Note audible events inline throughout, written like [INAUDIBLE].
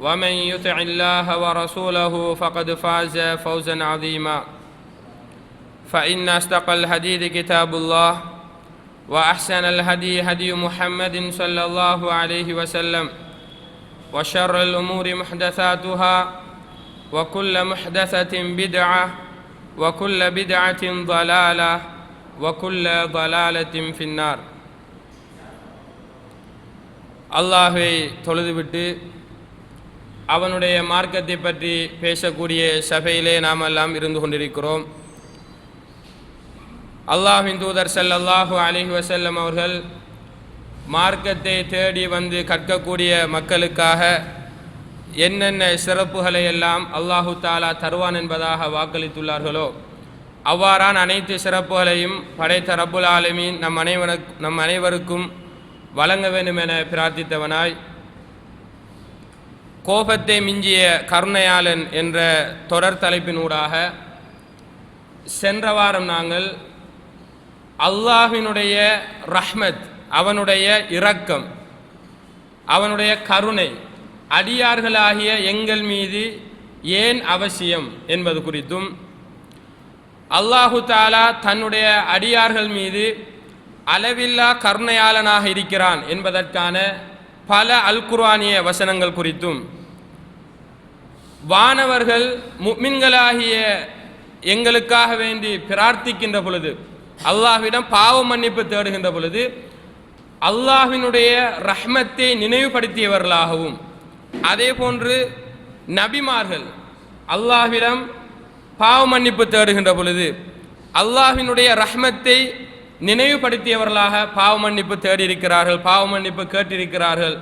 ومن يطع الله ورسوله فقد فاز فوزا عظيما فان اصدق الحديث كتاب الله واحسن الهدي هدي محمد صلى الله عليه وسلم وشر الامور محدثاتها وكل محدثه بدعه وكل بدعه ضلاله وكل ضلاله في النار அல்லாஹை தொழுதுவிட்டு அவனுடைய மார்க்கத்தை பற்றி பேசக்கூடிய சபையிலே நாம் எல்லாம் இருந்து கொண்டிருக்கிறோம். அல்லாஹின் தூதர் ஸல்லல்லாஹு அலைஹி வசல்லம் அவர்கள் மார்க்கத்தை தேடி வந்து கற்கக்கூடிய மக்களுக்காக என்னென்ன சிறப்புகளை எல்லாம் அல்லாஹு தாலா தருவான் என்பதாக வாக்களித்துள்ளார்களோ அவ்வாறான அனைத்து சிறப்புகளையும் படைத்த ரப்புல் ஆலமீன் நம் அனைவருக்கு நம் அனைவருக்கும் வழங்க வேண்டும் என பிரார்த்தித்தவனாய் கோபத்தை மிஞ்சிய கருணையாளன் என்ற தொடர் தலைப்பினூடாக சென்ற வாரம் நாங்கள் அல்லாஹினுடைய ரஹ்மத் அவனுடைய இரக்கம் அவனுடைய கருணை அடியார்களாகிய எங்கள் மீது ஏன் அவசியம் என்பது குறித்தும் அல்லாஹு தாலா தன்னுடைய அடியார்கள் மீது அளவில்லா கருணையாளனாக இருக்கிறான் என்பதற்கான பல அல் குர்ஆனிய வசனங்கள் குறித்தும் வானவர்கள் முக்மின்களாகிய எங்களுக்காக வேண்டி பிரார்த்திக்கின்ற பொழுது அல்லாஹ்விடம் பாவ மன்னிப்பு தேடுகின்ற பொழுது அல்லாஹினுடைய ரஹ்மத்தை நினைவுபடுத்தியவர்களாகவும் அதே போன்று நபிமார்கள் அல்லாஹ்விடம் பாவ மன்னிப்பு தேடுகின்ற பொழுது அல்லாஹினுடைய ரஹ்மத்தை நினைவுபடுத்தியவர்களாக பாவ மன்னிப்பு தேடியிருக்கிறார்கள் பாவ மன்னிப்பு கேட்டிருக்கிறார்கள்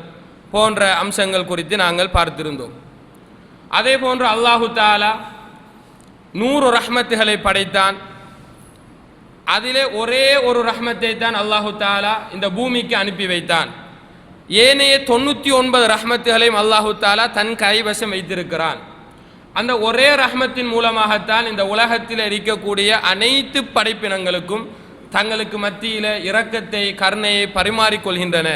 போன்ற அம்சங்கள் குறித்து நாங்கள் பார்த்திருந்தோம். அதே போன்று அல்லாஹு தாலா நூறு ரஹ்மத்துகளை படைத்தான். அதிலே ஒரே ஒரு ரஹ்மத்தை தான் அல்லாஹு தாலா இந்த பூமிக்கு அனுப்பி வைத்தான். ஏனைய தொண்ணூற்றி ஒன்பது ரஹ்மத்துகளையும் அல்லாஹு தாலா தன் கைவசம் வைத்திருக்கிறான். அந்த ஒரே ரஹ்மத்தின் மூலமாகத்தான் இந்த உலகத்தில் இருக்கக்கூடிய அனைத்து படைப்பினங்களுக்கும் தங்களுக்கு மத்தியில் இரக்கத்தை கருணையை பரிமாறிக்கொள்கின்றன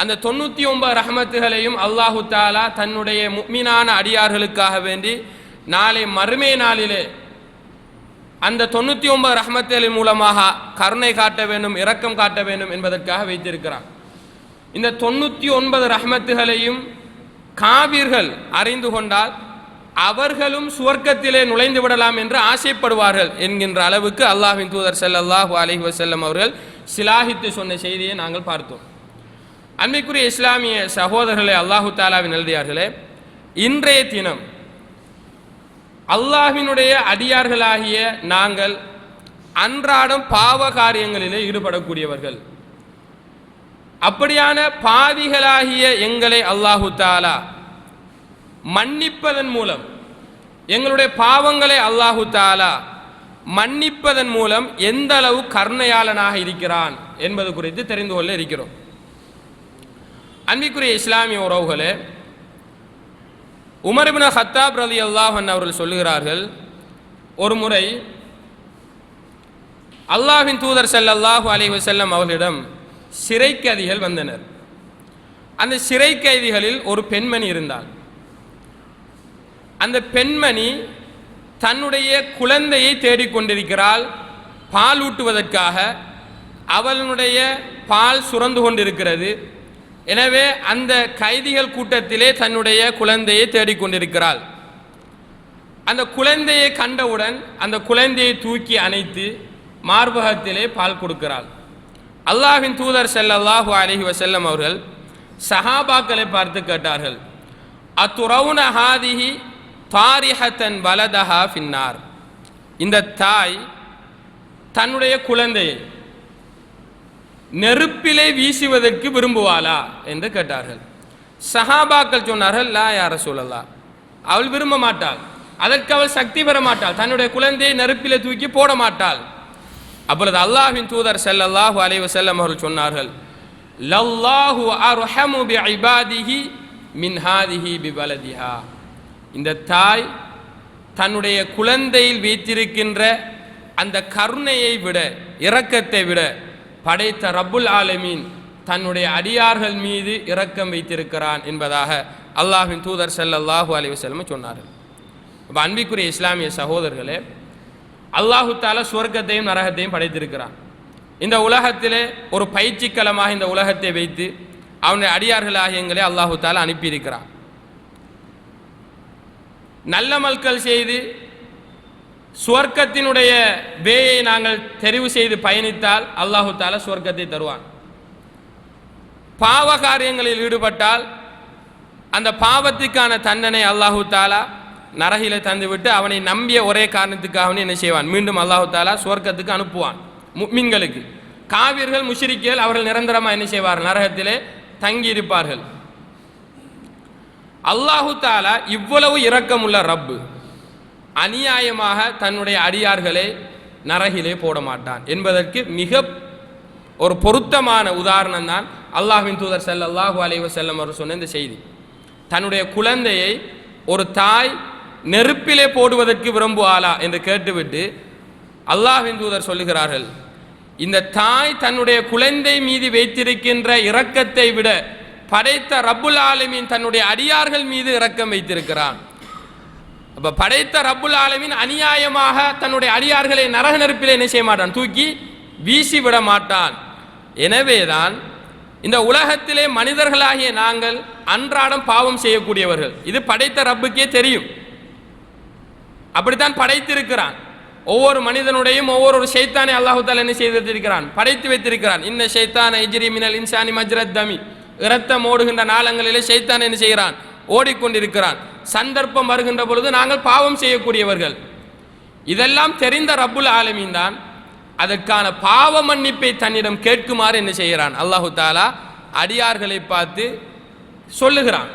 அந்த தொண்ணூற்றி ஒன்பது ரஹமத்துகளையும் அல்லாஹு தாலா தன்னுடைய முக்மீனான அடியார்களுக்காக வேண்டி நாளை மறுமை நாளிலே அந்த தொண்ணூற்றி ஒன்பது ரஹமத்துகளின் மூலமாக கருணை காட்ட வேண்டும் இரக்கம் காட்ட வேண்டும் என்பதற்காக வைத்திருக்கிறான் இந்த தொண்ணூற்றி ஒன்பது ரஹமத்துகளையும் காவிர்கள் அறிந்து கொண்டால் அவர்களும் சுவர்க்கத்திலே நுழைந்து விடலாம் என்று ஆசைப்படுவார்கள் என்கின்ற அளவுக்கு அல்லாஹின் தூதர் செல்லல்லாஹு அலஹி வசல்லம் அவர்கள் சிலாகித்து சொன்ன செய்தியை நாங்கள் பார்த்தோம். அன்மைக்குரிய இஸ்லாமிய சகோதரர்களை அல்லாஹு தாலாவின் எழுதியார்களே இன்றைய தினம் அல்லாஹினுடைய அடியார்களாகிய நாங்கள் அன்றாடம் பாவ காரியங்களிலே ஈடுபடக்கூடியவர்கள். அப்படியான பாவிகளாகிய எங்களை அல்லாஹு தாலா மன்னிப்பதன் மூலம். எங்களுடைய பாவங்களை அல்லாஹு தாலா மன்னிப்பதன் மூலம் எந்த அளவு கர்ணையாளனாக இருக்கிறான் என்பது குறித்து தெரிந்து கொள்ள இருக்கிறோம். அன்பிக்குரிய இஸ்லாமிய உறவுகளே உமர்பின் ஹத்தாப் ரலி அல்லாஹன் அவர்கள் சொல்லுகிறார்கள் ஒரு முறை அல்லாஹின் தூதர் ஸல்லல்லாஹு அலைஹி வஸல்லம் அவர்களிடம் சிறை கைதிகள் வந்தனர். அந்த சிறை கைதிகளில் ஒரு பெண்மணி இருந்தாள். அந்த பெண்மணி தன்னுடைய குழந்தையை தேடிக்கொண்டிருக்கிறாள் பால் ஊட்டுவதற்காக. அவளுடைய பால் சுரந்து கொண்டிருக்கிறது. எனவே அந்த கைதிகள் கூட்டத்திலே தன்னுடைய குழந்தையை தேடிக்கொண்டிருக்கிறாள். அந்த குழந்தையை கண்டவுடன் அந்த குழந்தையை தூக்கி அணைத்து மார்பகத்திலே பால் கொடுக்கிறாள். அல்லாஹின் தூதர் செல்லல்லாஹு அலஹி வசல்லம் அவர்கள் சஹாபாக்களை பார்த்து கேட்டார்கள் அத்துறவுன ஹாதிஹி தாரிஹத்தன் வலதஹா ஃபின்னார். இந்த தாய் தன்னுடைய குழந்தையை நெருப்பிலே வீசுவதற்கு விரும்புவாளா என்று கேட்டார்கள். சஹாபாக்கள் சொன்னார்கள் லா யார சொல்லலா அவள் விரும்ப மாட்டாள். அதற்கு அவள் சக்தி பெற மாட்டாள். தன்னுடைய குழந்தையை நெருப்பிலே தூக்கி போட மாட்டாள். அப்பொழுது அல்லாஹின் தூதர் செல்லல்லாஹு அலைவ செல்லம் அவர்கள் சொன்னார்கள் லல்லாஹு அர்ஹமு பி ஐபாதிஹி மின் ஹாதிஹி பி வலதிஹா இந்த தாய் தன்னுடைய குழந்தையில் வைத்திருக்கின்ற அந்த கருணையை விட இரக்கத்தை விட படைத்த ரப்புல் ஆலமீன் தன்னுடைய அடியார்கள் மீது இரக்கம் வைத்திருக்கிறான் என்பதாக அல்லாஹின் தூதர் ஸல்லல்லாஹு அலி வஸல்லம் சொன்னார்கள். இப்போ அன்பிக்குரிய இஸ்லாமிய சகோதரர்களே அல்லாஹு தால சுவர்க்கத்தையும் நரகத்தையும் படைத்திருக்கிறான். இந்த உலகத்திலே ஒரு பயிற்சிக்களமாக இந்த உலகத்தை வைத்து அவனுடைய அடியார்களாகிய எங்களை அல்லாஹு தாலா அனுப்பியிருக்கிறான். நல்ல மல்கள் செய்து சுவர்க்கத்தினுடைய வேயை நாங்கள் தெரிவு செய்து பயணித்தால் அல்லாஹு தால சுவர்க்கத்தை தருவான். பாவ காரியங்களில் ஈடுபட்டால் அந்த பாவத்துக்கான தண்டனை அல்லாஹு தாலா நரகில தந்துவிட்டு அவனை நம்பிய ஒரே காரணத்துக்காக என்ன செய்வான்? மீண்டும் அல்லாஹு தாலா சுவர்க்கத்துக்கு அனுப்புவான். முக்மின்களுக்கு. காவிர்கள் முஷிரிக்கியல் அவர்கள் நிரந்தரமாக என்ன செய்வார்கள்? நரகத்திலே தங்கி இருப்பார்கள் அல்லாஹு தாலா இவ்வளவு இரக்கமுள்ள ரப்பு. அநியாயமாக தன்னுடைய அடியார்களை நரகிலே போட மாட்டான். என்பதற்கு மிக ஒரு பொருத்தமான உதாரணம் தான் அல்லாஹின் தூதர் செல்ல அல்லாஹு அலைவ செல்லம் அவர் சொன்ன இந்த செய்தி. தன்னுடைய குழந்தையை ஒரு தாய் நெருப்பிலே போடுவதற்கு விரும்புவாளா என்று கேட்டுவிட்டு அல்லாஹின் தூதர் சொல்லுகிறார்கள் இந்த தாய் தன்னுடைய குழந்தை மீது வைத்திருக்கின்ற இரக்கத்தை விட படைத்த ரப்புல் ஆலமீன் தன்னுடைய அடியார்கள் மீது இரக்கம் வைத்திருக்கிறான். அப்போ படைத்த ரப்புல் ஆலமின் அநியாயமாக தன்னுடைய அடியார்களை நரக நெருப்பிலே என்ன செய்ய மாட்டான்? தூக்கி வீசி விட மாட்டான். எனவேதான் இந்த உலகத்திலே மனிதர்களாகிய நாங்கள் அன்றாடம் பாவம் செய்யக்கூடியவர்கள். இது படைத்த ரப்புக்கே தெரியும். அப்படித்தான் படைத்திருக்கிறான். ஒவ்வொரு மனிதனுடையும் ஒவ்வொரு ஒரு ஷைத்தானை அல்லாஹு தாலா என்ன செய்து வைத்திருக்கிறான்? படைத்து வைத்திருக்கிறான். இன்ன ஷைத்தான இஜ்ரி மினல் இன்சானி மஜ்ரத் தமி. இரத்தம் ஓடுகின்ற நாளங்களிலே சைத்தான் என்ன செய்கிறான்? ஓடிக்கொண்டிருக்கிறான். சந்தர்ப்பம் வருகின்ற பொழுது நாங்கள் பாவம் செய்யக்கூடியவர்கள். இதெல்லாம் தெரிந்த ரப்புல் ஆலமீன் தான் அதற்கான பாவ மன்னிப்பை தன்னிடம் கேட்குமாறு என்ன செய்கிறான்? அல்லாஹு தாலா அடியார்களை பார்த்து சொல்லுகிறான்.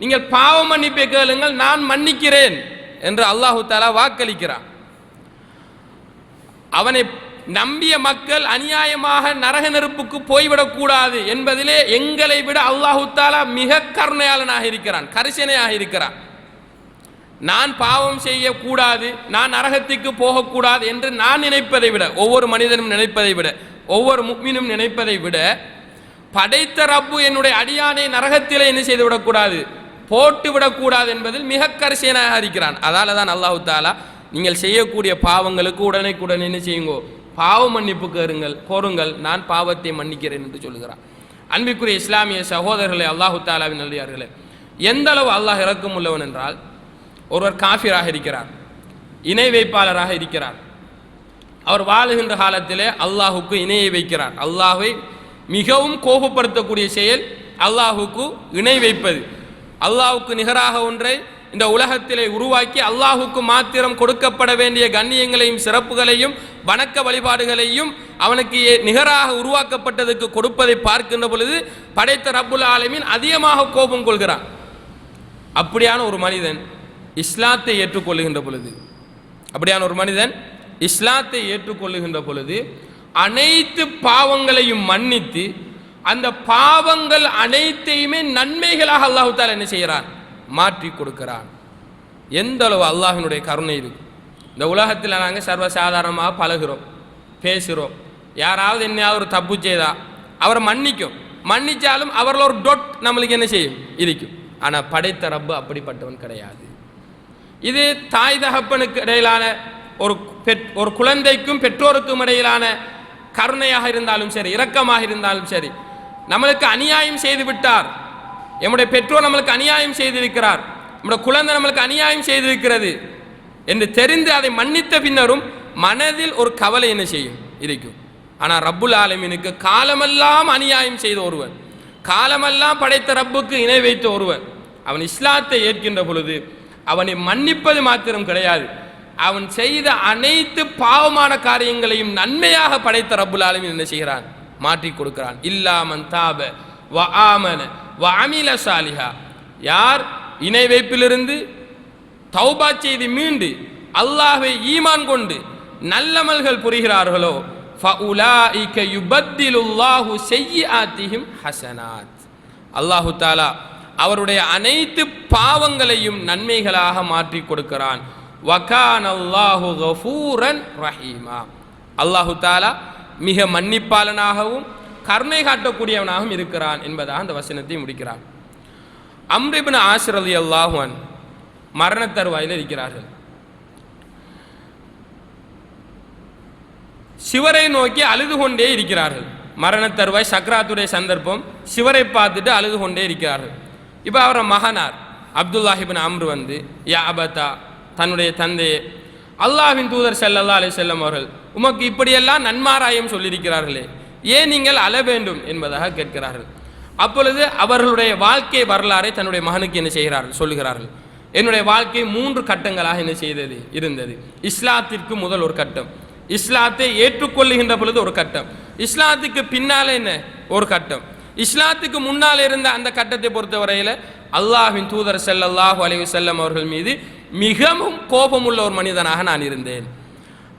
நீங்கள் பாவ மன்னிப்பை கேளுங்கள் நான் மன்னிக்கிறேன் என்று அல்லாஹு தாலா வாக்களிக்கிறான். அவனை நம்பிய மக்கள் அநியாயமாக நரக நெருப்புக்கு போய்விடக்கூடாது என்பதிலே எங்களை விட அல்லாஹு தாலா மிக கருணையாளனாக இருக்கிறான் கரிசனையாக இருக்கிறான். நான் பாவம் செய்யக்கூடாது நான் நரகத்துக்கு போகக்கூடாது என்று நான் நினைப்பதை விட ஒவ்வொரு மனிதனும் நினைப்பதை விட ஒவ்வொரு முக்மினும் நினைப்பதை விட படைத்த ரப்பு என்னுடைய அடியானை நரகத்திலே என்ன செய்து விடக்கூடாது? போட்டு விடக்கூடாது என்பதில் மிக கரிசனாக இருக்கிறான். அதால தான் அல்லாஹு தாலா நீங்கள் செய்யக்கூடிய பாவங்களுக்கு உடனே என்ன செய்யுங்கோ பாவ மன்னிப்பு கேருங்கள் கோருங்கள் நான் பாவத்தை மன்னிக்கிறேன் என்று சொல்கிறான் அன்பிற்குரிய இஸ்லாமிய சகோதரர்களே அல்லாஹு தாலாவின் நல்லியார்களே எந்த அளவு அல்லாஹ் இறக்கம் உள்ளவன் என்றால் ஒருவர் காஃபிராக இருக்கிறார் இணை வைப்பாளராக இருக்கிறார். அவர் வாழுகின்ற காலத்திலே அல்லாஹுக்கு இணையை வைக்கிறார். அல்லாஹை மிகவும் கோபப்படுத்தக்கூடிய செயல் அல்லாஹுக்கு இணை வைப்பது. அல்லாஹுக்கு நிகராக ஒன்றை இந்த உலகத்திலே உருவாக்கி அல்லாஹுக்கு மாத்திரம் கொடுக்கப்பட வேண்டிய கண்ணியங்களையும் சிறப்புகளையும் வணக்க வழிபாடுகளையும் அவனுக்கு நிகராக உருவாக்கப்பட்டதுக்கு கொடுப்பதை பார்க்கின்ற பொழுது படைத்த ரப்புல் ஆலமின் அதிகமாக கோபம் கொள்கிறான். அப்படியான ஒரு மனிதன் இஸ்லாத்தை ஏற்றுக்கொள்ளுகின்ற பொழுது அப்படியான ஒரு மனிதன் இஸ்லாத்தை ஏற்றுக்கொள்ளுகின்ற பொழுது அனைத்து பாவங்களையும் மன்னித்து அந்த பாவங்கள் அனைத்தையுமே நன்மைகளாக அல்லாஹு தாலா என்ன செய்கிறான்? மாற்றி கொடுக்கிறான். எந்த அளவு அல்லாஹினுடைய கருணை இருக்கு. இந்த உலகத்தில் நாங்கள் சர்வசாதாரணமாக பழகுறோம் பேசுகிறோம் யாராவது என்னையாவது ஒரு தப்பு செய்தா அவரை மன்னிக்கும். மன்னிச்சாலும் அவரில் ஒரு டொட் நம்மளுக்கு என்ன செய்யும்? இருக்கும் ஆனால் படைத்த ரப்பு அப்படிப்பட்டவன் கிடையாது. இது தாய் தகப்பனுக்கு இடையிலான ஒரு பெற் ஒரு குழந்தைக்கும் பெற்றோருக்கும் இடையிலான கருணையாக இருந்தாலும் சரி இரக்கமாக இருந்தாலும் சரி நம்மளுக்கு அநியாயம் செய்து விட்டார். நம்முடைய பெற்றோர் நம்மளுக்கு அநியாயம் செய்திருக்கிறார். நம்முடைய குழந்தை நம்மளுக்கு அநியாயம் செய்திருக்கிறது என்று தெரிந்து அதை மன்னித்த பின்னரும் மனதில் ஒரு கவலை என்ன செய்யும்? இருக்கும். ஆனால் ரப்புல் ஆலமீனுக்கு காலமெல்லாம் அநியாயம் செய்த ஒருவர் காலமெல்லாம் படைத்த ரப்புக்கு இணை வைத்த ஒருவன் அவன் இஸ்லாத்தை ஏற்கின்ற பொழுது அவனை மன்னிப்பது மாத்திரம் கிடையாது. அவன் செய்த அனைத்து பாவமான காரியங்களையும் நன்மையாக படைத்த ரப்புல் ஆலமின் என்ன செய்கிறான்? மாற்றி கொடுக்கிறான். இல்லாமன் தாப வ ஆமன வ அமில சாலிஹா. யார்? இணை வைப்பிலிருந்து தௌபா செய்து மீண்டு அல்லாஹை ஈமான் கொண்டு நல்லமல்கள் புரிகிறார்களோ ஃபஉலாஇக யுபத்திலுல்லாஹு செய்யிஆத்திஹிம் ஹசனாத். அல்லாஹு தாலா அவருடைய அனைத்து பாவங்களையும் நன்மைகளாக மாற்றி கொடுக்கிறான். வகான் அல்லாஹு கஃபூரன் ரஹீமா. அல்லாஹு தாலா மிக மன்னிப்பாளனாகவும் கருணை காட்டக்கூடியவனாகவும் இருக்கிறான் என்பதாக அந்த வசனத்தை முடிக்கிறான் அம்ரிபின் ஆசிர் அலி அல்லாஹுவன் மரண தருவாயில் இருக்கிறார்கள். சிவரை நோக்கி அழுது கொண்டே இருக்கிறார்கள். மரண தருவாய் சக்ராத்துடைய சந்தர்ப்பம் சிவரை பார்த்துட்டு அழுது கொண்டே இருக்கிறார்கள். இப்போ அவர மகனார் அப்துல்லாஹிபின் அம்ரு வந்து யா தன்னுடைய தந்தையே அல்லாஹ்வின் தூதர் செல்லல்லா அலைஹி செல்லம் அவர்கள் உமக்கு இப்படியெல்லாம் நன்மாராயம் சொல்லியிருக்கிறார்களே ஏன் நீங்கள் அழ வேண்டும் என்பதாக கேட்கிறார்கள். அப்பொழுது அவர்களுடைய வாழ்க்கை வரலாறை தன்னுடைய மகனுக்கு என்ன செய்கிறார்கள்? சொல்லுகிறார்கள். என்னுடைய வாழ்க்கை மூன்று கட்டங்களாக என்ன செய்தது? இருந்தது. இஸ்லாத்திற்கு முதல் ஒரு கட்டம். இஸ்லாத்தை ஏற்றுக்கொள்ளுகின்ற பொழுது ஒரு கட்டம். இஸ்லாத்துக்கு பின்னால் என்ன? ஒரு கட்டம். இஸ்லாத்துக்கு முன்னால் இருந்த அந்த கட்டத்தை பொறுத்தவரையில் அல்லாஹின் தூதர் செல்லல்லாஹு அலைவு செல்லம் அவர்கள் மீது மிகவும் கோபமுள்ள ஒரு மனிதனாக நான் இருந்தேன்.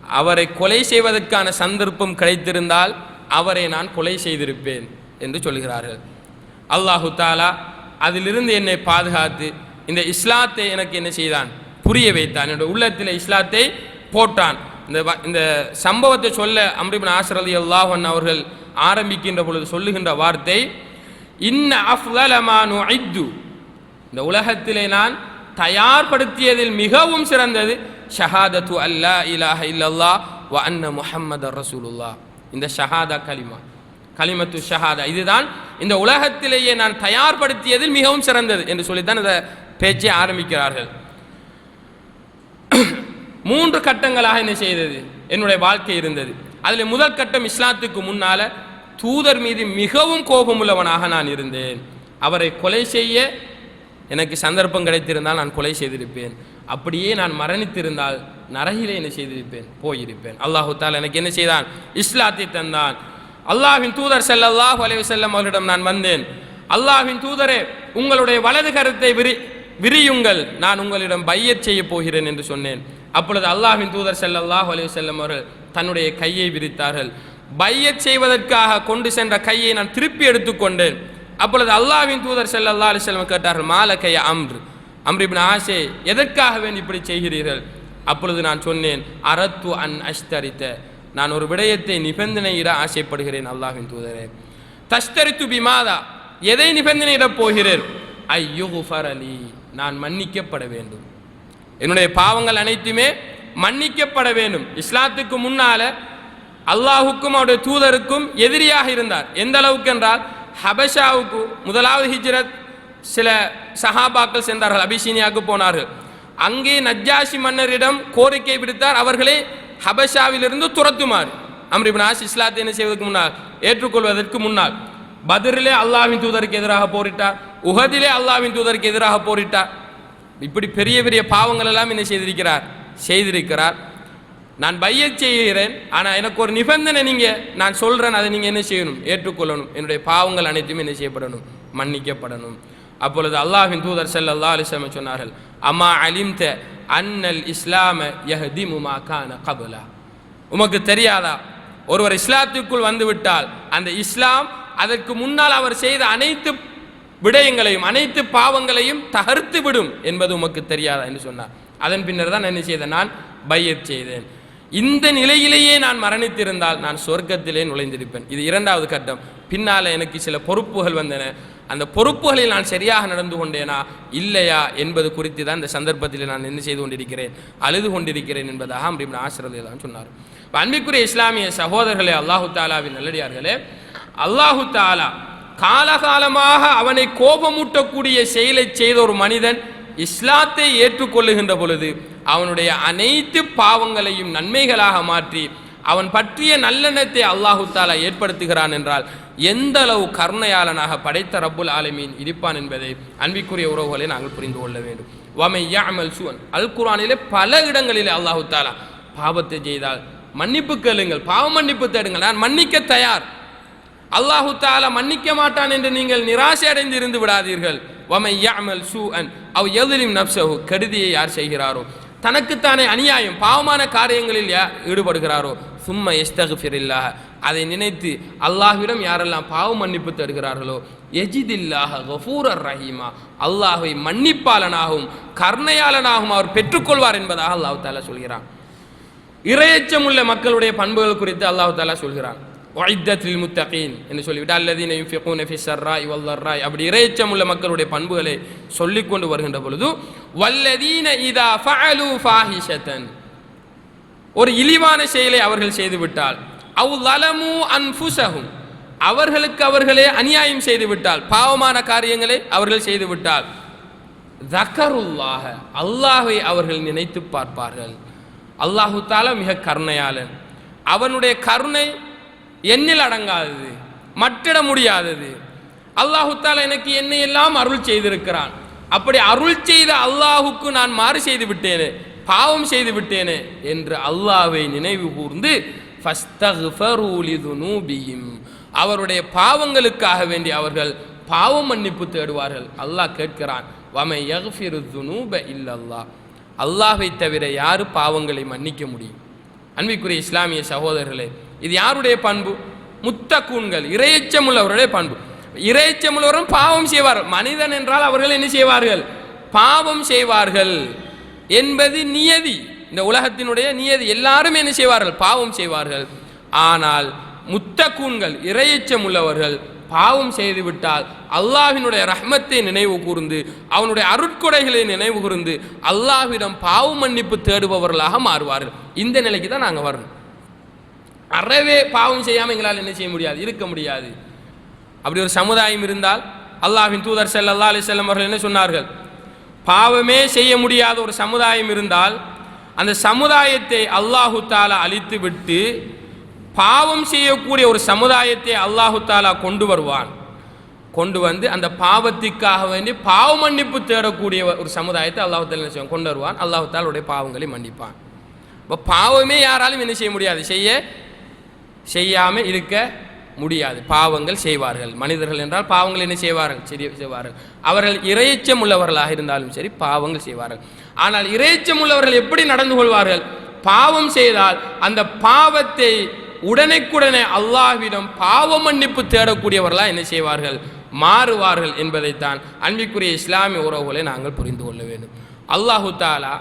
அவரை கொலை செய்வதற்கான சந்தர்ப்பம் கிடைத்திருந்தால் அவரை நான் கொலை செய்திருப்பேன் என்று சொல்கிறார்கள். அல்லாஹு தாலா அதிலிருந்து என்னை பாதுகாத்து இந்த இஸ்லாத்தை எனக்கு என்ன செய்தான்? புரிய வைத்தான். என்னுடைய உள்ளத்தில் இஸ்லாத்தை போட்டான். இந்த வ- இந்த சம்பவத்தை சொல்ல அம்ரிபின் ஆசர் அலி அல்லாஹன் அவர்கள் ஆரம்பிக்கின்ற பொழுது சொல்லுகின்ற வார்த்தை இன்ன அஃலலமானு ஐத்து இந்த உலகத்திலே நான் தயார்படுத்தியதில் மிகவும் சிறந்தது ஷஹாதத்து அல்லா இலாஹ இல்லல்லா வ அன்ன முஹம்மது ரசூலுல்லா இந்த ஷஹாதா கலிமா கலிமத்து ஷஹாதா. இதுதான் இந்த உலகத்திலேயே நான் தயார்படுத்தியதில் மிகவும் சிறந்தது என்று சொல்லித்தான் இந்த பேச்சை ஆரம்பிக்கிறார்கள். [CLEARS THROAT] மூன்று கட்டங்களாக என்ன செய்தது? என்னுடைய வாழ்க்கை இருந்தது. அதில் முதல் கட்டம் இஸ்லாத்துக்கு முன்னால் தூதர் மீது மிகவும் கோபமுள்ளவனாக நான் இருந்தேன். அவரை கொலை செய்ய எனக்கு சந்தர்ப்பம் கிடைத்திருந்தால் நான் கொலை செய்திருப்பேன். அப்படியே நான் மரணித்திருந்தால் நரகிலே என்ன செய்திருப்பேன்? போயிருப்பேன். அல்லாஹு தால் எனக்கு என்ன செய்தான்? இஸ்லாத்தை தந்தான். அல்லாஹின் தூதர் ஸல்லல்லாஹு அலைஹி வஸல்லம் அவரிடம் நான் வந்தேன். அல்லாஹ்வின் தூதரே உங்களுடைய வலது கருத்தை விரி விரியுங்கள். நான் உங்களிடம் பையச் செய்ய போகிறேன் என்று சொன்னேன். அப்பொழுது அல்லாஹ்வின் தூதர் ஸல்லல்லாஹு அலைஹி வஸல்லம் அவர்கள் தன்னுடைய கையை விரித்தார்கள். பையச் செய்வதற்காக கொண்டு சென்ற கையை நான் திருப்பி எடுத்துக்கொண்டேன் அப்பொழுது அல்லாஹ்வின் தூதர் ஸல்லல்லாஹு அலைஹி கேட்டார்கள் மாலக்கைய அம்ரு? அம்ரிபின் ஆசே எதற்காக வேண்டி இப்படி செய்கிறீர்கள்? அப்பொழுது நான் சொன்னேன் அரத்து அன் அஷ்தரித்த நான் ஒரு விடயத்தை நிபந்தனையிட ஆசைப்படுகிறேன் அல்லாஹின் தூதரே. தஸ்தரித்து பிமாதா எதை நிபந்தனையிடப் போகிறேன் ஐயுகுஃபர் அலி நான் மன்னிக்கப்பட வேண்டும். என்னுடைய பாவங்கள் அனைத்துமே மன்னிக்கப்பட வேண்டும். இஸ்லாத்துக்கு முன்னால அல்லாஹுக்கும் அவருடைய தூதருக்கும் எதிரியாக இருந்தார். எந்த அளவுக்கு என்றால் ஹபஷாவுக்கு முதலாவது ஹிஜ்ரத் சில சஹாபாக்கள் சென்றார்கள் அபிசீனியாவுக்கு போனார்கள். அங்கே நஜ்ஜாஷி மன்னரிடம் கோரிக்கை விடுத்தார் அவர்களை ஹபஷாவிலிருந்து துரத்துமாறு. அம்ரிபின் ஆஸ் இஸ்லாத்தை என்ன செய்வதற்கு முன்னால் ஏற்றுக்கொள்வதற்கு முன்னால் பதிரிலே அல்லாவின் தூதருக்கு எதிராக போரிட்டார் உஹதிலே அல்லாவின் தூதருக்கு எதிராக போரிட்டார். இப்படி பெரிய பெரிய பாவங்கள் எல்லாம் என்ன செய்திருக்கிறார்? செய்திருக்கிறார். நான் பையச் செய்கிறேன் ஆனால் எனக்கு ஒரு நிபந்தனை நீங்கள் நான் சொல்கிறேன் அதை நீங்கள் என்ன செய்யணும்? ஏற்றுக்கொள்ளணும். என்னுடைய பாவங்கள் அனைத்தும் என்ன செய்யப்படணும்? மன்னிக்கப்படணும். அப்பொழுது அல்லாஹின் தூதர் செல் அல்லா வஸல்லம் சொன்னார்கள் அம்மா அலிம்த அன்னல் இஸ்லாம யஹதி முமா கான கபுலா? உமக்கு தெரியாதா? ஒருவர் இஸ்லாத்துக்குள் வந்துவிட்டால் அந்த இஸ்லாம் அதற்கு முன்னால் அவர் செய்த அனைத்து விடயங்களையும் அனைத்து பாவங்களையும் தகர்த்து விடும் என்பது உமக்கு தெரியாதா என்று சொன்னார். அதன் பின்னர் தான் என்ன செய்தேன்? நான் பையத் செய்தேன். இந்த நிலையிலேயே நான் மரணித்திருந்தால் நான் சொர்க்கத்திலே நுழைந்திருப்பேன். இது இரண்டாவது கட்டம். பின்னால் எனக்கு சில பொறுப்புகள் வந்தன. அந்த பொறுப்புகளில் நான் சரியாக நடந்து கொண்டேனா? இல்லையா? என்பது குறித்து தான் இந்த சந்தர்ப்பத்தில் நான் என்ன செய்து கொண்டிருக்கிறேன் அழுது கொண்டிருக்கிறேன் என்பதாக அம்ரிபின் ஆசிரதை சொன்னார். இப்ப அன்பிற்குரிய இஸ்லாமிய சகோதரர்களே அல்லாஹு தாலாவின் நல்லடியார்களே அல்லாஹு தாலா காலகாலமாக அவனை கோபமூட்டக்கூடிய செயலை செய்த ஒரு மனிதன் இஸ்லாத்தை ஏற்றுக்கொள்ளுகின்ற பொழுது அவனுடைய அனைத்து பாவங்களையும் நன்மைகளாக மாற்றி அவன் பற்றிய நல்லெண்ணத்தை அல்லாஹு தாலா ஏற்படுத்துகிறான் என்றால் எந்த அளவு கருணையாளனாக படைத்த ரப்புல் ஆலமீன் இருப்பான் என்பதை அன்பிக்குரிய உறவுகளை நாங்கள் புரிந்து கொள்ள வேண்டும். வமை யாமல் சுவன். அல் குர்ஆனிலே பல இடங்களிலே அல்லாஹு தாலா பாவத்தை செய்தால் மன்னிப்பு கேளுங்கள் பாவ மன்னிப்பு தேடுங்கள். நான் மன்னிக்க தயார். அல்லாஹு தாலா மன்னிக்க மாட்டான் என்று நீங்கள் நிராசை அடைந்து இருந்து விடாதீர்கள். வமை யாமல் சூ அன் அவ் எதிலும் நப்சஹு. கருதியை யார் செய்கிறாரோ? தனக்குத்தானே அநியாயம் பாவமான காரியங்களில் ஈடுபடுகிறாரோ? சும்மா எஸ்தகுஃபிரில்லாஹ. அதை நினைத்து அல்லாஹ்விடம் யாரெல்லாம் பாவ மன்னிப்பு தருகிறார்களோ எஜிதில்லாஹ கஃபூரர் ரஹீமா. அல்லாஹை மன்னிப்பாளனாகவும் கர்ணையாளனாகவும் அவர் பெற்றுக்கொள்வார் என்பதாக அல்லாஹு தாலா சொல்கிறான். இரையச்சமுள்ள மக்களுடைய பண்புகள் குறித்து அல்லாஹு தாலா சொல்கிறான். ஒய்தத்தில் முத்தகீன் என்று சொல்லிவிட்டு அல்லதீன யுன்ஃபிகூன ஃபி ஸர்ராய் வல்லர்ராய் அப்படி இரையச்சமுள்ள மக்களுடைய பண்புகளை சொல்லிக்கொண்டு வருகின்ற பொழுது வல்லதீன இதா ஃபஅலு ஃபாஹிஷத்தன் ஒரு இழிவான செயலை அவர்கள் செய்துவிட்டால் அவ் லலமு அவர்களுக்கு அவர்களே அநியாயம் செய்துவிட்டால் பாவமான காரியங்களை அவர்கள் செய்துவிட்டால் தக்கருல்லாக அல்லாஹை அவர்கள் நினைத்து பார்ப்பார்கள். அல்லாஹு தாலா மிக கருணையாளன். அவனுடைய கருணை எண்ணில் அடங்காதது மட்டிட முடியாதது. அல்லாஹு தாலா எனக்கு என்னையெல்லாம் அருள் செய்திருக்கிறான். அப்படி அருள் செய்த அல்லாஹுக்கு நான் மாறு செய்து விட்டேனே பாவம் செய்து விட்டேனே என்று அல்லாவை நினைவு கூர்ந்து ஃபஸ்தக்ஃபரு அவருடைய பாவங்களுக்காக வேண்டி அவர்கள் பாவம் மன்னிப்பு தேடுவார்கள். அல்லாஹ் கேட்கிறான் வமை யக்ஃபிரு துனூப தவிர யாரு பாவங்களை மன்னிக்க முடியும்? அன்பிக்குரிய இஸ்லாமிய சகோதரர்களே இது யாருடைய பண்பு? முத்தக்கூன்கள் இறையச்சமுள்ளவருடைய பண்பு. இறையச்சமுள்ளவரும் பாவம் செய்வார்கள் மனிதன் என்றால் அவர்கள் என்ன செய்வார்கள்? பாவம் செய்வார்கள். என்பது நியதி. இந்த உலகத்தினுடைய நியதி. எல்லாரும் என்ன செய்வார்கள்? பாவம் செய்வார்கள். ஆனால் முத்தக்கூன்கள் இறையச்சம் உள்ளவர்கள் பாவம் செய்துவிட்டால் அல்லாஹினுடைய ரஹ்மத்தை நினைவு கூர்ந்து அவனுடைய அருட்கொடைகளை நினைவு கூர்ந்து அல்லாஹ்விடம் பாவ மன்னிப்பு தேடுபவர்களாக மாறுவார்கள். இந்த நிலைக்கு தான் நாங்கள் வரணும் அறவே பாவம் செய்யாமல் எங்களால் என்ன செய்ய முடியாது? இருக்க முடியாது. அப்படி ஒரு சமுதாயம் இருந்தால் அல்லாஹின் தூதர் செல்ல அல்லா அலி செல்லம் அவர்கள் என்ன சொன்னார்கள்? பாவமே செய்ய முடியாத ஒரு சமுதாயம் இருந்தால் அந்த சமுதாயத்தை அல்லாஹு தாலா அழித்து விட்டு பாவம் செய்யக்கூடிய ஒரு சமுதாயத்தை அல்லாஹு தாலா கொண்டு வருவான். கொண்டு வந்து அந்த பாவத்திற்காக வேண்டி பாவ மன்னிப்பு தேடக்கூடிய ஒரு சமுதாயத்தை அல்லாஹு தாலா செய்வான்? கொண்டு வருவான். அல்லாஹு தாலுடைய பாவங்களை மன்னிப்பான். இப்போ பாவமே யாராலும் என்ன செய்ய முடியாது. செய்ய செய்யாமல் இருக்க முடியாது. பாவங்கள் செய்வார்கள். மனிதர்கள் என்றால் பாவங்கள் என்ன செய்வார்கள்? சரி செய்வார்கள். அவர்கள் இறையச்சம் உள்ளவர்களாக இருந்தாலும் சரி பாவங்கள் செய்வார்கள். ஆனால் இறையச்சம் உள்ளவர்கள் எப்படி நடந்து கொள்வார்கள்? பாவம் செய்தால் அந்த பாவத்தை உடனுக்குடனே அல்லாஹ்விடம் பாவ மன்னிப்பு தேடக்கூடியவர்களாக என்ன செய்வார்கள்? மாறுவார்கள் என்பதைத்தான் அன்பிற்குரிய இஸ்லாமிய உறவுகளை நாங்கள் புரிந்து கொள்ள வேண்டும். அல்லாஹு தாலா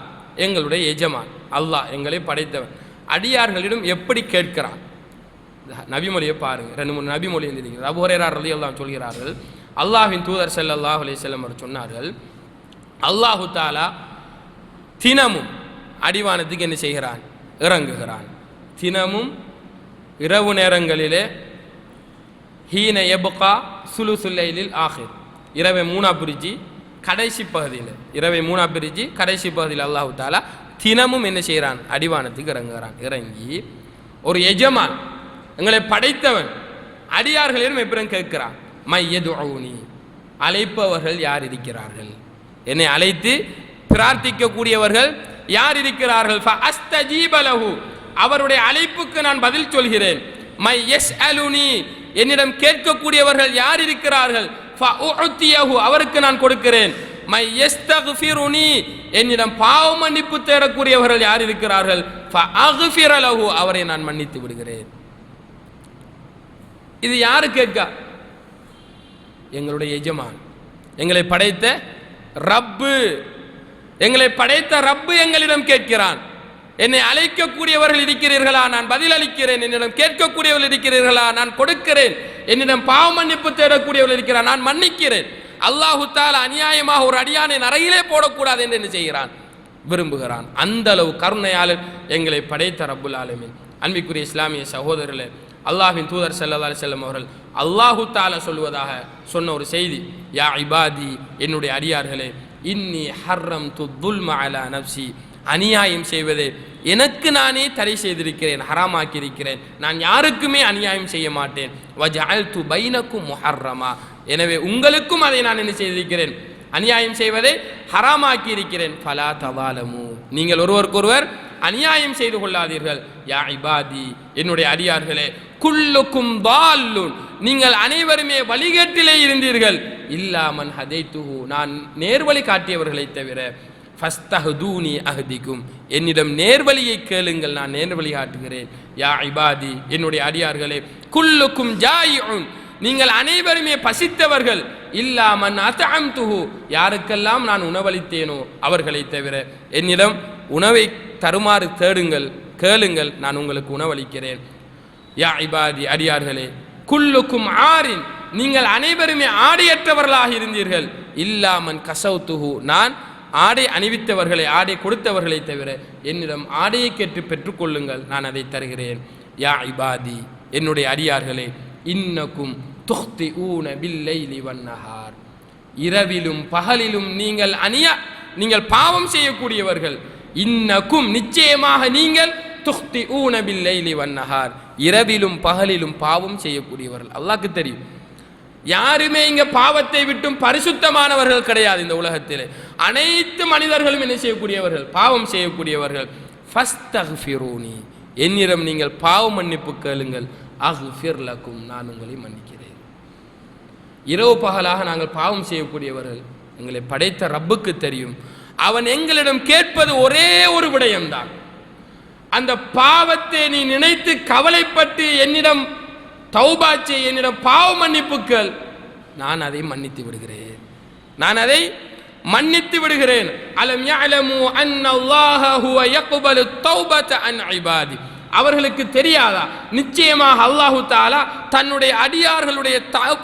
எங்களுடைய எஜமான். அல்லாஹ் எங்களை படைத்தவன். அடியார்களிடம் எப்படி கேட்கிறான்? நபிமொழியை பாருங்க. ரெண்டு மூணு நபிமொழி எழுதியிருக்கிறது அபுஹரேரார் ரலி எல்லாம் சொல்கிறார்கள். அல்லாஹின் தூதர் ஸல்லல்லாஹு அலி செல்லம் அவர் சொன்னார்கள் அல்லாஹு தாலா தினமும் அடிவானத்துக்கு என்ன செய்கிறான்? இறங்குகிறான். தினமும் இரவு நேரங்களிலே ஹீன எபுகா சுலு சுல்லைலில் ஆஹிர். இரவை மூணா பிரிஜி கடைசி பகுதியில். இரவை மூணா பிரிஜி கடைசி பகுதியில் அல்லாஹு தாலா தினமும் என்ன செய்கிறான்? அடிவானத்துக்கு இறங்குகிறான். இறங்கி ஒரு எஜமான் எங்களை படைத்தவன் அடியார்களிடம் எப்பறம் கேட்கிறான் மையது அழைப்பவர்கள் யார் இருக்கிறார்கள்? என்னை அழைத்து பிரார்த்திக்கக்கூடியவர்கள் யார் இருக்கிறார்கள்? அவருடைய அழைப்புக்கு நான் பதில் சொல்கிறேன். மை எஸ் அலுனி என்னிடம் கேட்கக்கூடியவர்கள் யார் இருக்கிறார்கள்? அவருக்கு நான் கொடுக்கிறேன். மை எஸ் தகுஃபிருனி என்னிடம் பாவ மன்னிப்பு தேடக்கூடியவர்கள் யார் இருக்கிறார்கள்? அவரை நான் மன்னித்து விடுகிறேன். இது யாரு கேட்க? எங்களுடைய எஜமான். எங்களை படைத்த ரப்பு. எங்களை படைத்த ரப்பு எங்களிடம் கேட்கிறான். என்னை அழைக்கக்கூடியவர்கள் இருக்கிறீர்களா? நான் பதில் அளிக்கிறேன். என்னிடம் கேட்கக்கூடியவர்கள் இருக்கிறீர்களா? நான் கொடுக்கிறேன். என்னிடம் பாவ மன்னிப்பு தேடக்கூடியவர்கள் இருக்கிறார். நான் மன்னிக்கிறேன். அல்லாஹு தால அநியாயமாக ஒரு அடியானை நரையிலே போடக்கூடாது என்று என்ன செய்கிறான்? விரும்புகிறான். அந்த அளவு கருணையாளர் எங்களை படைத்த ரப்புல் ஆலமின். அன்பிக்குரிய இஸ்லாமிய சகோதரர்களே அல்லாஹின் தூதர் ஸல்லல்லாஹு அலைஹி அவர்கள் அல்லாஹு தால சொல்லுவதாக சொன்ன ஒரு செய்தி யா இபாதி என்னுடைய அடியார்களே இன்னி ஹர்ரம் து துல்ம அலா நப்சி அநியாயம் செய்வது எனக்கு நானே தடை செய்திருக்கிறேன் ஹராமாக்கியிருக்கிறேன் நான் யாருக்குமே அநியாயம் செய்ய மாட்டேன். வஜஅல்து பைனக்கும் முஹர்ரமா. எனவே உங்களுக்கும் அதை நான் என்ன செய்திருக்கிறேன்? அநியாயம் செய்வதை ஹராமாக்கி இருக்கிறேன் ஃபலா தவாலமு. நீங்கள் ஒருவருக்கொருவர் அநியாயம் செய்து கொள்ளாதீர்கள். யா இபாதி என்னுடைய அடியார்களே குல்லுக்கும் தால்லுன் நீங்கள் அனைவருமே வழிகேட்டிலே இருந்தீர்கள். இல்லாமன் ஹதைத்துஹு நான் நேர்வழி காட்டியவர்களை தவிர ஃபஸ்தஹதூனி அஹதிக்கும் என்னிடம் நேர்வழியை கேளுங்கள் நான் நேர்வழி காட்டுகிறேன். யா இபாதி என்னுடைய அடியார்களே குல்லுக்கும் ஜாயுன் நீங்கள் அனைவருமே பசித்தவர்கள். இல்லாமன் அத்தஅம்துஹு. யாருக்கெல்லாம் நான் உணவளித்தேனோ அவர்களை தவிர என்னிடம் உணவை தருமாறு தேடுங்கள் கேளுங்கள் நான் உங்களுக்கு உணவளிக்கிறேன். யா இபாதி அடியார்களே குல்லுக்கும் ஆரின். நீங்கள் அனைவருமே ஆடையற்றவர்களாக இருந்தீர்கள். இல்லாமன் கசவுத்துஹு நான் ஆடை அணிவித்தவர்களை ஆடை கொடுத்தவர்களை தவிர என்னிடம் ஆடையை கேட்டு பெற்றுக்கொள்ளுங்கள் நான் அதை தருகிறேன். யா இபாதி என்னுடைய அடியார்களே இன்னக்கும் துஹ்தி ஊன பில்லைலி வன்னஹார் இரவிலும் பகலிலும் நீங்கள் அணிய நீங்கள் பாவம் செய்யக்கூடியவர்கள். இன்னக்கும் நிச்சயமாக நீங்கள் துஹ்தி ஊன பில்லைலி வன்னஹார் இரவிலும் பகலிலும் பாவம் செய்யக்கூடியவர்கள். அல்லாக்கு தெரியும். யாருமே இங்க பாவத்தை விட்டும் பரிசுத்தமானவர்கள் கிடையாது இந்த உலகத்திலே. அனைத்து மனிதர்களும் என்ன செய்யக்கூடியவர்கள்? பாவம் செய்யக்கூடியவர்கள். ஃபஸ்தக்ஃபிரூனி என்னிடம் நீங்கள் பாவ மன்னிப்பு கேளுங்கள். அஹ்ஃபிர் லக்கும். நான் உங்களை மன்னிக்கிறேன். இரவு பகலாக நாங்கள் பாவம் செய்யக்கூடியவர்கள். எங்களை படைத்த ரப்புக்கு தெரியும். அவன் எங்களிடம் கேட்பது ஒரே ஒரு விடயம்தான். அந்த பாவத்தை நீ நினைத்து கவலைப்பட்டு என்னிடம் தௌபாச்சை என்னிடம் பாவ மன்னிப்புக்கள் நான் அதை மன்னித்து விடுகிறேன். நான் அதை மன்னித்து விடுகிறேன். அலம் யஅலமு அன்னல்லாஹ ஹுவ யக்பலு தௌபத அன் இபாதி. அவர்களுக்கு தெரியாதா? நிச்சயமாக அல்லாஹு தாலா தன்னுடைய அடியார்களுடைய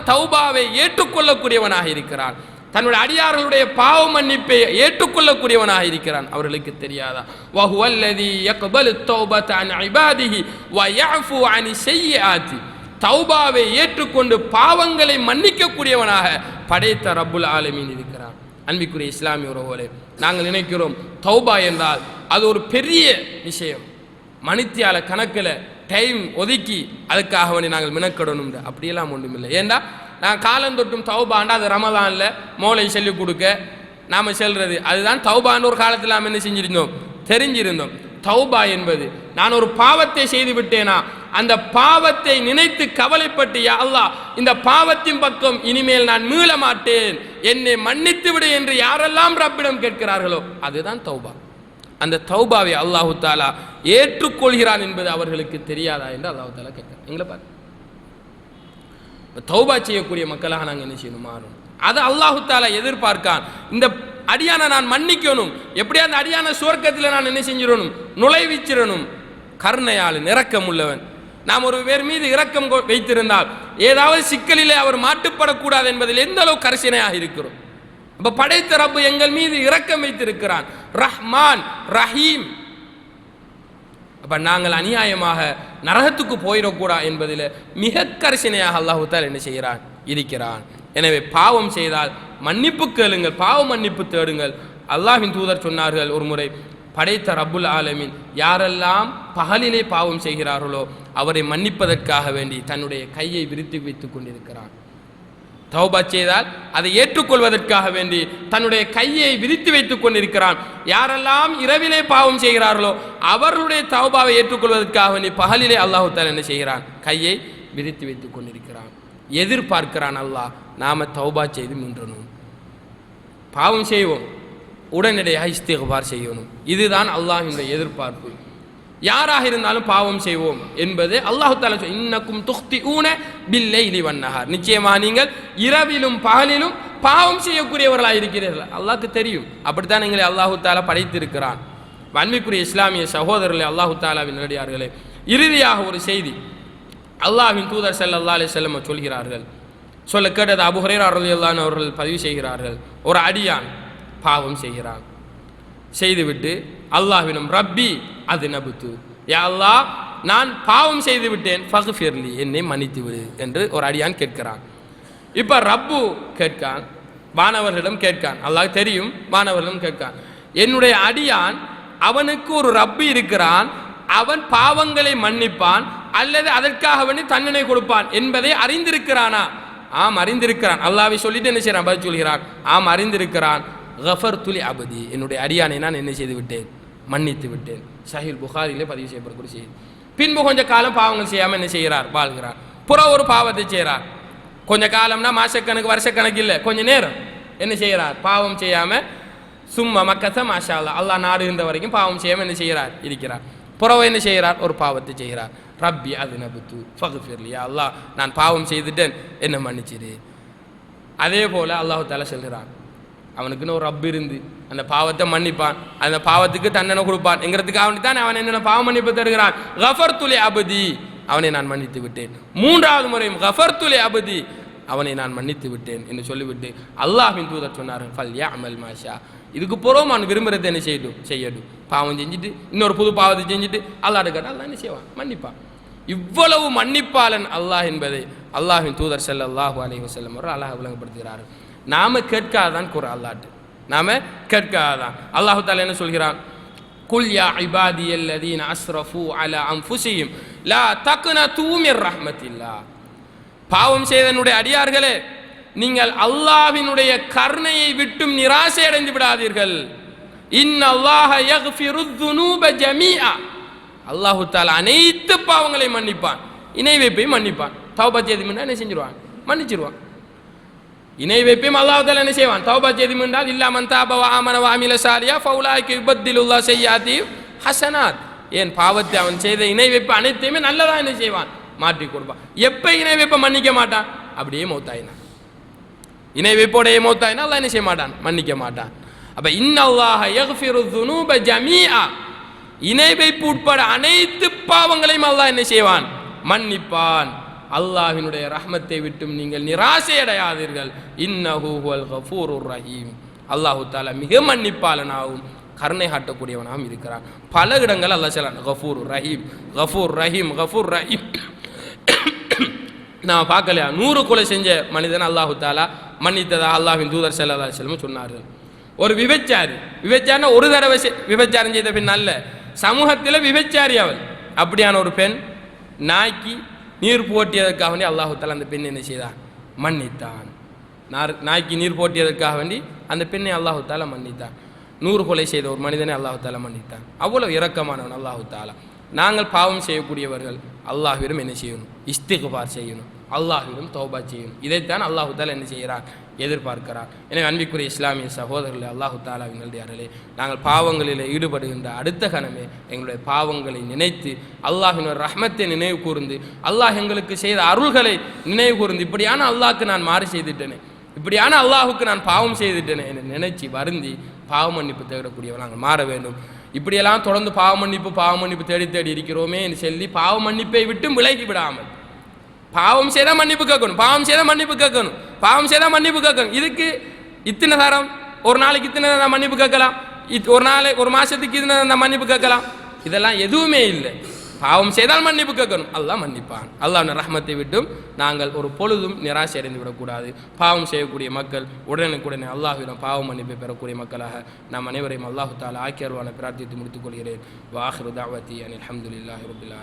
தௌபாவை ஏற்றுக்கொள்ளக்கூடியவனாக இருக்கிறான். தன்னுடைய அடியார்களுடைய பாவ மன்னிப்பை ஏற்றுக்கொள்ளக்கூடியவனாக இருக்கிறான். அவர்களுக்கு தெரியாதா? வஹுவல்லதி யக்பலு தௌபத அன் இபாதிஹி வ யஃபு அனி ஸய்யிஆத்தி தௌபாவை ஏற்றுக்கொண்டு பாவங்களை மன்னிக்கக்கூடியவனாக படைத்த ரப்புல் ஆலமீன் இருக்கிறான். அன்பிக்குரிய இஸ்லாமிய உறவுகளே நாங்கள் நினைக்கிறோம் தௌபா என்றால் அது ஒரு பெரிய விஷயம். மணித்தியால கணக்கில் டைம் ஒதுக்கி அதுக்காக வேண்டி நாங்கள் மினக்கடணும் அப்படியெல்லாம் ஒன்றுமில்லை ஏண்டா? நான் காலந்தொட்டும் தௌபாண்டா அது ரமதான்ல மோளை சொல்லிக் கொடுக்க நாம் செல்வது அதுதான் தௌபான்னு ஒரு காலத்தில் நாம் என்ன செஞ்சிருந்தோம்? தெரிஞ்சிருந்தோம். தௌபா என்பது நான் ஒரு பாவத்தை செய்து விட்டேனா? அந்த பாவத்தை நினைத்து கவலைப்பட்டு யா இந்த பாவத்தின் பக்கம் இனிமேல் நான் மீள மாட்டேன். என்னை மன்னித்து விடு என்று யாரெல்லாம் ரப்பிடம் கேட்கிறார்களோ அதுதான் தௌபா. அந்த தௌபாவை அல்லாஹு தாலா ஏற்றுக்கொள்கிறான் என்பது அவர்களுக்கு தெரியாதா என்று அல்லாஹு தாலா கேட்கிறார் எங்களை பாரு. தௌபா செய்யக்கூடிய மக்களாக நாங்கள் என்ன செய்யணும்? மாறும் அதை அல்லாஹு தாலா எதிர்பார்க்கான். இந்த அடியானை நான் மன்னிக்கணும். எப்படியா அந்த அடியான சுவர்க்கத்தில் நான் என்ன செஞ்சிடணும்? நுழைவிச்சிடணும். கருணையால் இறக்கம் உள்ளவன் நாம் ஒரு பேர் மீது இரக்கம் கொ- வைத்திருந்தால் ஏதாவது சிக்கலிலே அவர் மாட்டுப்படக்கூடாது என்பதில் எந்த அளவு கரிசனையாக இருக்கிறோம்? அப்ப படைத்த ரப்பு எங்கள் மீது இரக்கம் வைத்திருக்கிறான். ரஹ்மான் ரஹீம். அப்ப நாங்கள் அநியாயமாக நரகத்துக்கு போயிடக்கூடா என்பதில் மிக கரிசனையாக அல்லாஹுத்தால் என்ன செய்கிறான்? இருக்கிறான். எனவே பாவம் செய்தால் மன்னிப்பு கேளுங்கள் பாவ மன்னிப்பு தேடுங்கள். அல்லாஹின் தூதர் சொன்னார்கள் ஒரு முறை படைத்த ரப்புல் ஆலமின் யாரெல்லாம் பகலிலே பாவம் செய்கிறார்களோ அவரை மன்னிப்பதற்காக வேண்டி தன்னுடைய கையை விரித்து வைத்துக் கொண்டிருக்கிறான். தௌபா செய்தால் அதை ஏற்றுக்கொள்வதற்காக வேண்டி தன்னுடைய கையை விரித்து வைத்துக் கொண்டிருக்கிறான். யாரெல்லாம் இரவிலே பாவம் செய்கிறார்களோ அவர்களுடைய தௌபாவை ஏற்றுக்கொள்வதற்காக வேண்டி பகலிலே அல்லாஹு தாலா என்ன செய்கிறான்? கையை விரித்து வைத்துக் கொண்டிருக்கிறான். எதிர்பார்க்கிறான் அல்லாஹ் நாம தௌபா செய்து மின்றணும் பாவம் செய்வோம். உடனடியாக இஸ்திகபார் செய்யணும். இதுதான் அல்லாஹினுடைய எதிர்பார்ப்பு. யாராக இருந்தாலும் பாவம் செய்வோம் என்பது அல்லாஹு தாலா சொல் இன்னக்கும் துக்தி ஊன பில்லை வண்ணஹார் நிச்சயமாக நீங்கள் இரவிலும் பகலிலும் பாவம் செய்யக்கூடியவர்களாக இருக்கிறீர்கள். அல்லாஹ்க்கு தெரியும். அப்படித்தான் எங்களை அல்லாஹு தாலா படைத்திருக்கிறான். வன்மைக்குரிய இஸ்லாமிய சகோதரர்களே அல்லாஹு தாலாவின் நல்லடியார்களே இறுதியாக ஒரு செய்தி. அல்லாஹ்வின் தூதர் செல்ல அல்லா அலி செல்லம் சொல்கிறார்கள். சொல்ல கேட்டது அபுஹரேர் அருள் ரலியல்லாஹு அவர்கள் பதிவு செய்கிறார்கள். ஒரு அடியான் பாவம் செய்கிறான். செய்துவிட்டு அல்லாஹ்விடம் ரப்பி அது நபுத்து. யா அல்லாஹ் நான் பாவம் செய்து விட்டேன் ஃபகுஃபிர்லி என்னை மன்னித்து விடு என்று ஒரு அடியான் கேட்கிறான். இப்போ ரப்பு கேட்கான் வானவர்களிடம் கேட்கான். அல்லாஹ் தெரியும் வானவர்களிடம் கேட்கான். என்னுடைய அடியான் அவனுக்கு ஒரு ரப்பு இருக்கிறான் அவன் பாவங்களை மன்னிப்பான் அல்லது அதற்காக வேண்டி தண்டனை கொடுப்பான் என்பதை அறிந்திருக்கிறானா? ஆம் அறிந்திருக்கிறான். அல்லாவை சொல்லிட்டு என்ன செய்யறான்? பதில் சொல்கிறான். ஆம் அறிந்திருக்கிறான். கஃபர் துலி அபதி என்னுடைய அடியானை நான் என்ன செய்து விட்டேன்? மன்னித்து விட்டேன். சஹில் புகாரிலே பதிவு செய்யப்படக்கூடிய செய்தி பின்பு கொஞ்ச காலம் பாவங்கள் செய்யாமல் என்ன செய்கிறார்? வாழ்கிறார். புற ஒரு பாவத்தை செய்கிறார். கொஞ்ச காலம்னா மாசக்கணக்கு வருஷக்கணக்கு இல்லை. கொஞ்ச நேரம் என்ன செய்கிறார்? பாவம் செய்யாமல் சும்மா மக்கத்த மாஷா அல்லாஹ் நாடு நாடுகின்ற வரைக்கும் பாவம் செய்யாமல் என்ன செய்கிறார்? இருக்கிறார். புறவை என்ன செய்கிறார்? ஒரு பாவத்தை செய்கிறார். ரப்பி அது நபுத்து ஃபகுஃபிர்லியா அல்லாஹ் நான் பாவம் செய்துட்டேன். என்ன மன்னிச்சிரு. அதே போல் அல்லாஹு தாலா சொல்கிறான். அவனுக்குன்னு ஒரு ரப் இருந்து அந்த பாவத்தை மன்னிப்பான். அந்த பாவத்துக்கு தண்டனை கொடுப்பான். என்கிறதுக்கு அவனுக்கு தான் அவன் என்னென்ன பாவம் மன்னிப்பு தருகிறான்? கஃபர் துலே அபதி. அவனை நான் மன்னித்து விட்டேன். மூன்றாவது முறையும் கஃபர் துலே அபதி. அவனை நான் மன்னித்து விட்டேன் என்று சொல்லிவிட்டு அல்லாஹின் தூதர் சொன்னார்கள் ஃபல் யா அமல் மாஷா இதுக்கு புறம் அவன் விரும்புகிறத என்ன செய்யட்டும் செய்யட்டும். பாவம் செஞ்சுட்டு இன்னொரு புது பாவத்தை செஞ்சுட்டு அல்லா கேட்டால் அல்லா என்ன செய்வான்? மன்னிப்பான். இவ்வளவு மன்னிப்பாளன் அல்லாஹ் என்பதை அல்லாஹின் தூதர் ஸல்லல்லாஹு அலைஹி வஸல்லம் அவர்கள் அல்லாஹ் விளங்கப்படுத்துகிறார்கள். நாம கேட்காதான் குற அல்லாட்டு நாம கேட்காதான். அல்லாஹு தாலா என்ன சொல்கிறான்? குல் யா இபாதி அல்லதீன் அஸ்ரஃபு அலா அன்ஃபுஸிஹிம் லா தக்னது மிர் இல்லா பாவம் செய்தனுடைய அடியார்களே நீங்கள் அல்லாஹ்வினுடைய கருணையை விட்டும் நிராசை அடைந்து விடாதீர்கள். இன் அல்லாஹ யக்ஃபிரு ஜமியா ஜமீஆ. அல்லாஹு தாலா அனைத்து பாவங்களையும் மன்னிப்பான். இணை வைப்பையும் மன்னிப்பான். தௌபா செய்தி என்ன செஞ்சிருவான்? மன்னிச்சிருவான். இணை வைப்பையும் அல்லாஹ் என்ன செய்வான்? தௌபா செய்தி என்றால் இல்லா மன் தாப ஆமன வ அமில சாலியா ஃபௌலாய்க்கு யுபத்திலுல்லாஹ் செய்யாதி ஹசனாத். ஏன் பாவத்தை அவன் செய்த இணை வைப்பு அனைத்தையுமே நல்லதா என்ன செய்வான்? மாற்றி கொடுப்பான். எப்போ இணை வைப்பை மன்னிக்க மாட்டான்? அப்படியே மௌத்தாயினா. இணை வைப்போடைய மௌத்தாயினா அல்லா என்ன செய்ய மாட்டான்? மன்னிக்க மாட்டான். அப்போ இன்னல்லாஹ யஃபிரு துனூப ஜமீஆ. இணை வைப்பு உட்பட அனைத்து பாவங்களையும் அல்லாஹ் என்ன செய்வான்? மன்னிப்பான். அல்லாஹினுடைய ரஹ்மத்தை விட்டும் நீங்கள் நிராசையடையாதீர்கள். அடையாதீர்கள் இன்னஹு ஹுவல் ரஹீம். அல்லாஹு தாலா மிக மன்னிப்பாளனாகவும் கருணை காட்டக்கூடியவனாகவும் இருக்கிறான். பல இடங்கள் அல்லாஹ் செல்லான் கஃபூர் ரஹீம் கஃபூர் ரஹீம் கஃபூர் ரஹீம். நான் பார்க்கலையா? நூறு கொலை செஞ்ச மனிதன் அல்லாஹு தாலா மன்னித்ததா? அல்லாஹின் தூதர் செல்லா செல்லும் சொன்னார்கள். ஒரு விபச்சாரி விபச்சாரினா ஒரு தடவை விபச்சாரம் செய்த பெண் அல்ல. சமூகத்தில் விபச்சாரி அவள். அப்படியான ஒரு பெண் நாய்க்கு நீர் போட்டியதற்காக வேண்டி அல்லாஹுத்தால் அந்த பெண் என்ன செய்தான் மன்னித்தான். நார் நாய்க்கு நீர் போட்டியதற்காக வேண்டி அந்த பெண்ணை அல்லாஹுத்தால மன்னித்தான் நூறு கொலை செய்த ஒரு மனிதனை அல்லாஹுத்தால மன்னித்தான் அவ்வளோ இரக்கமானவன் அல்லாஹுத்தால நாங்கள் பாவம் செய்யக்கூடியவர்கள் அல்லாஹ்விடம் என்ன செய்யணும்? இஸ்திகுபார் செய்யணும். அல்லாஹ்விடம் தௌபா செய்யணும். இதைத்தான் அல்லாஹுத்தால என்ன செய்கிறான் எதிர்பார்க்கிறார். எனவே அன்பிக்குரிய இஸ்லாமிய சகோதரர்களே அல்லாஹு தாலாவினுடைய அருளே நாங்கள் பாவங்களில் ஈடுபடுகின்ற அடுத்த கணமே எங்களுடைய பாவங்களை நினைத்து அல்லாஹினுடைய ரஹ்மத்தை நினைவு கூர்ந்து அல்லாஹ் எங்களுக்கு செய்த அருள்களை நினைவு கூர்ந்து இப்படியான அல்லாஹ்க்கு நான் மாறு செய்துட்டேனே இப்படியான அல்லாஹுக்கு நான் பாவம் செய்துட்டேனே என நினைச்சு வருந்தி பாவ மன்னிப்பு தேடக்கூடியவன் நாங்கள் மாற வேண்டும். இப்படியெல்லாம் தொடர்ந்து பாவ மன்னிப்பு பாவ மன்னிப்பு தேடி தேடி இருக்கிறோமே என்று சொல்லி பாவ மன்னிப்பை விட்டும் விலகி விடாமல் பாவம் செய்தால் மன்னிப்பு கேட்கணும். பாவம் செய்தால் மன்னிப்பு கேட்கணும். பாவம் செய்தால் மன்னிப்பு கேட்கணும். இதுக்கு இத்தனை தரம்? ஒரு நாளைக்கு இத்தனை தரம் மன்னிப்பு கேட்கலாம். இத் ஒரு நாளை ஒரு மாதத்துக்கு இத்தனை தரம் மன்னிப்பு கேட்கலாம். இதெல்லாம் எதுவுமே இல்லை. பாவம் செய்தால் மன்னிப்பு கேட்கணும். அல்லாஹ் மன்னிப்பான். அல்லாஹ் ரஹமத்தை விட்டும் நாங்கள் ஒரு பொழுதும் நிராசை அடைந்து விடக்கூடாது. பாவம் செய்யக்கூடிய மக்கள் உடனுக்குடனே அல்லாஹ்விடம் பாவம் மன்னிப்பை பெறக்கூடிய மக்களாக நாம் அனைவரையும் அல்லாஹு தாலா ஆக்கியர்வான பிரார்த்தித்து முடித்துக் கொள்கிறேன். வாஹிரு தாவத்தி அனில் அஹமதுல்லாஹி ரபில்